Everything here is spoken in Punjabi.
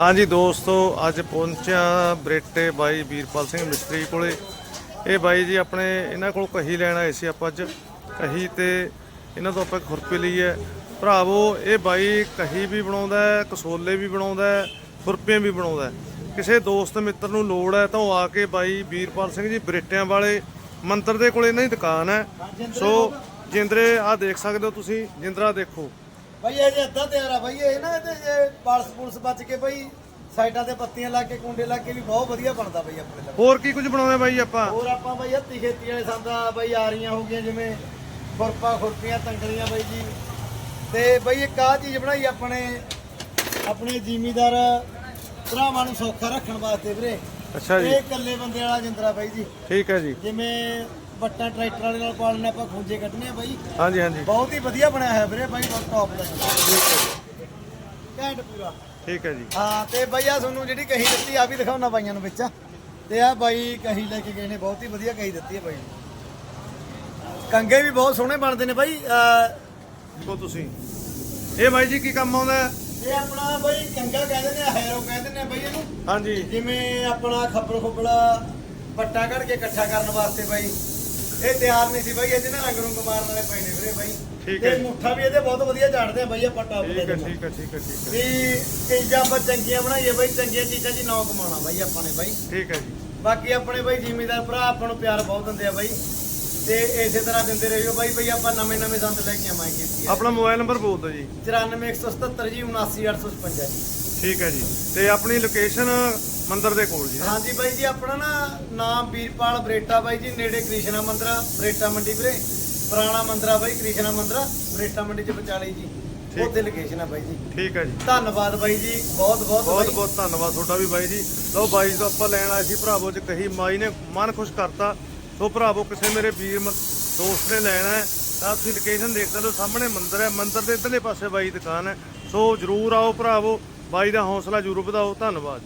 ਹਾਂਜੀ ਦੋਸਤੋ, ਅੱਜ ਪਹੁੰਚਿਆ ਬਰੇਟੇ ਬਾਈ ਵੀਰਪਾਲ ਸਿੰਘ ਮਿਸਤਰੀ ਕੋਲੇ। ਇਹ ਬਾਈ ਜੀ ਆਪਣੇ ਇਹਨਾਂ ਕੋਲ ਕਹੀ ਲੈਣ ਆਏ ਸੀ ਆਪਾਂ ਅੱਜ। ਕਹੀ ਤੇ ਇਹਨਾਂ ਤੋਂ ਆਪਾਂ ਖੁਰਪੀ ਲਈ ਹੈ। ਭਰਾਵੋ, ਇਹ ਬਾਈ ਕਹੀ ਵੀ ਬਣਾਉਂਦਾ ਹੈ, ਕਸੋਲੇ ਵੀ ਬਣਾਉਂਦਾ ਹੈ, ਖੁਰਪੀਆਂ ਵੀ ਬਣਾਉਂਦਾ ਕਿਸੇ ਦੋਸਤ ਮਿੱਤਰ ਨੂੰ ਲੋੜ ਹੈ ਤਾਂ ਉਹ ਆ ਕੇ ਬਾਈ ਵੀਰਪਾਲ ਸਿੰਘ ਜੀ ਬਰੇਟਿਆਂ ਵਾਲੇ ਮੰਤਰ ਦੇ ਕੋਲੇ ਇਹਨਾਂ ਦੀ ਦੁਕਾਨ ਹੈ। ਸੋ ਜਿੰਦਰੇ ਆ ਦੇਖ ਸਕਦੇ ਹੋ ਤੁਸੀਂ, ਜਿੰਦਰਾ ਦੇਖੋ। ਭਾਈ ਇਹ ਜੇ ਅੱਧਾ ਤਿਆਰ ਆ ਭਾਈ ਇਹ ਨਾ ਇਹਦੇ ਜੇ ਪਾਲਸ ਪੁਲਸ ਬਚ ਕੇ ਭਾਈ ਸਾਈਡਾਂ ਤੇ ਪੱਤੀਆਂ ਲਾ ਕੇ ਕੁੰਡੇ ਲਾ ਕੇ ਵੀ ਬਹੁਤ ਵਧੀਆ ਬਣਦਾ ਭਾਈ ਆਪਣੇ ਲਈ। ਹੋਰ ਕੀ ਕੁਝ ਬਣਾਉਂਦੇ ਬਾਈ ਆਪਾਂ? ਹੋਰ ਆਪਾਂ ਭਾਈ ਹੱਤੀ ਖੇਤੀ ਵਾਲੇ ਸੰਦਾਂ ਭਾਈ ਆ ਰਹੀਆਂ ਹੋ ਗਈਆਂ ਜਿਵੇਂ ਖੁਰਪਾ ਖੁਰਪੀਆਂ ਤੰਗੜੀਆਂ ਬਾਈ ਜੀ। ਤੇ ਭਾਈ ਇੱਕ ਆਹ ਚੀਜ਼ ਬਣਾਈ ਆਪਣੇ ਆਪਣੇ ਜ਼ਿਮੀਦਾਰ ਭਰਾਵਾਂ ਨੂੰ ਸੌਖਾ ਰੱਖਣ ਵਾਸਤੇ ਵੀਰੇ। ਅੱਛਾ ਜੀ। ਇਹ ਇਕੱਲੇ ਬੰਦੇ ਵਾਲਾ ਜਿੰਦਰਾ ਬਾਈ ਜੀ। ਠੀਕ ਹੈ ਜੀ। ਜਿਵੇਂ ਵੱਟਾਂ ਟਰੈਕਟਰ ਵਾਲੇ ਨਾਲ ਪਾਲਣੇ ਆਪਾਂ ਖੂੰਜੇ ਕੱਢਣੇ ਆ ਬਾਈ। ਹਾਂਜੀ ਹਾਂਜੀ। ਬਹੁਤ ਹੀ ਵਧੀਆ ਬਣਿਆ ਹੋਇਆ ਵੀਰੇ ਬਾਈ ਬਹੁਤ ਟੌਪ ਦਾ ਘੈਂਟ ਪੂਰਾ। ਠੀਕ ਹੈ ਜੀ। ਹਾਂ ਤੇ ਬਾਈ ਆ ਤੁਹਾਨੂੰ ਜਿਹੜੀ ਕਹੀ ਦਿੱਤੀ ਆ ਵੀ ਦਿਖਾਉਣਾ ਬਾਈਆਂ ਨੂੰ ਵਿੱਚ। ਤੇ ਆ ਬਾਈ ਕਹੀ ਲੈ ਕੇ ਗਏ ਨੇ ਬਹੁਤ ਹੀ ਵਧੀਆ ਕਹੀ ਦਿੱਤੀ ਹੈ ਬਾਈ ਨੇ। ਕੰਗੇ ਵੀ ਬਹੁਤ ਸੋਹਣੇ ਬਣਦੇ ਨੇ ਬਾਈ ਅਹ ਦੇਖੋ ਤੁਸੀਂ। ਇਹ ਬਾਈ ਜੀ ਕੀ ਕੰਮ ਆਉਂਦਾ ਹੈ? ਇਹ ਆਪਣਾ ਬਾਈ ਕੰਗਾ ਕਹਿੰਦੇ ਨੇ ਹੈਰੋ ਕਹਿੰਦੇ ਨੇ ਬਾਈ ਇਹਨੂੰ। ਹਾਂਜੀ। ਜਿਵੇਂ ਆਪਣਾ ਖੱਬਲ ਖੁੱਬਲਾ ਪੱਟਾ ਕੱਢ ਕੇ ਇਕੱਠਾ ਕਰਨ ਵਾਸਤੇ ਬਾਈ। ਇਹ ਤਿਆਰ ਨਹੀਂ ਸੀ ਬਾਈ ਇਹਦੇ ਨਾਲ ਰੰਗ ਰੁੰਗ ਮਾਰਨ ਵਾਲੇ ਪਏ ਨੇ ਵੀਰੇ ਬਾਈ। ਠੀਕ ਤੇ ਹੈ। ਮੁੱਠਾ ਵੀ ਇਹਦੇ ਬਹੁਤ ਵਧੀਆ ਝਾੜਦੇ ਆ ਬਾਈ ਆਪਾਂ ਟੌਪ ਠੀਕ ਹੈ ਠੀਕ ਹੈ ਠੀਕ ਹੈ ਠੀਕ ਹੈ। ਵੀ ਚੀਜ਼ਾਂ ਆਪਾਂ ਚੰਗੀਆਂ ਬਣਾਈਏ ਬਾਈ ਚੰਗੀਆਂ ਚੀਜ਼ਾਂ 'ਚ ਨੌ ਕਮਾਉਣਾ ਬਾਈ ਆਪਾਂ ਨੇ ਬਾਈ। ਠੀਕ ਹੈ ਜੀ। ਬਾਕੀ ਆਪਣੇ ਬਾਈ ਜ਼ਿਮੀਦਾਰ ਭਰਾ ਆਪਾਂ ਨੂੰ ਪਿਆਰ ਬਹੁਤ ਦਿੰਦੇ ਆ ਬਾਈ। ਤੇ ਇਸੇ ਤਰ੍ਹਾਂ ਦਿੰਦੇ ਰਹਿਓ ਬਾਈ ਬਈ ਆਪਾਂ ਨਵੇਂ ਨਵੇਂ ਸੰਦ ਲੈ ਕੇ ਆਵਾਂਗੇ ਕੀਤੀ ਆਪਣਾ ਮੋਬਾਈਲ ਨੰਬਰ ਬੋਲ ਦਿਓ ਜੀ। 94177 ਜੀ 79855 ਜੀ। ਠੀਕ ਹੈ ਜੀ। ਤੇ ਆਪਣੀ ਲੋਕੇਸ਼ਨ ਮੰਦਿਰ ਦੇ ਕੋਲ ਜੀ। ਹਾਂਜੀ ਬਾਈ ਜੀ ਆਪਣਾ ਨਾ ਨਾਮ ਵੀਰਪਾਲ ਬਰੇਟਾ ਬਾਈ ਜੀ ਨੇੜੇ ਕ੍ਰਿਸ਼ਨਾ ਮੰਦਿਰ ਬਰੇਟਾ ਮੰਡੀ ਵੀਰੇ। ਪੁਰਾਣਾ ਮੰਦਿਰ ਆ ਬਾਈ ਕ੍ਰਿਸ਼ਨਾ ਮੰਦਿਰ ਬਰੇਟਾ ਮੰਡੀ ਚ ਵਿਚਾਲੇ ਜੀ। ਉੱਥੇ ਲੋਕੇਸ਼ਨ ਆ ਬਾਈ ਜੀ। ਠੀਕ ਹੈ ਜੀ। ਧੰਨਵਾਦ ਬਾਈ ਜੀ ਬਹੁਤ ਬਹੁਤ ਬਹੁਤ। ਬਹੁਤ ਧੰਨਵਾਦ ਤੁਹਾਡਾ ਵੀ ਬਾਈ ਜੀ। ਲਓ ਬਾਈ ਤੋਂ ਆਪਾਂ ਲੈਣ ਆਏ ਸੀ ਭਰਾਵੋ ਚ ਕਹੀ ਮਾਈ ਨੇ ਮਨ ਖੁਸ਼ ਕਰਤਾ। ਸੋ ਭਰਾਵੋ ਕਿਸੇ ਮੇਰੇ ਵੀਰ ਦੋਸਤ ਨੇ ਲੈਣਾ ਹੈ। ਤਾਂ ਤੁਸੀਂ ਲੋਕੇਸ਼ਨ ਦੇਖ ਸਕਦੇ ਹੋ ਸਾਹਮਣੇ ਮੰਦਿਰ ਹੈ। ਮੰਦਿਰ ਦੇ ਇਧਰਲੇ ਪਾਸੇ ਬਾਈ ਦੁਕਾਨ ਹੈ। ਸੋ ਜਰੂਰ ਆਓ ਭਰਾਵੋ ਬਾਈ ਦਾ ਹੌਸਲਾ ਜਰੂਰ ਵਧਾਓ। ਧੰਨਵਾਦ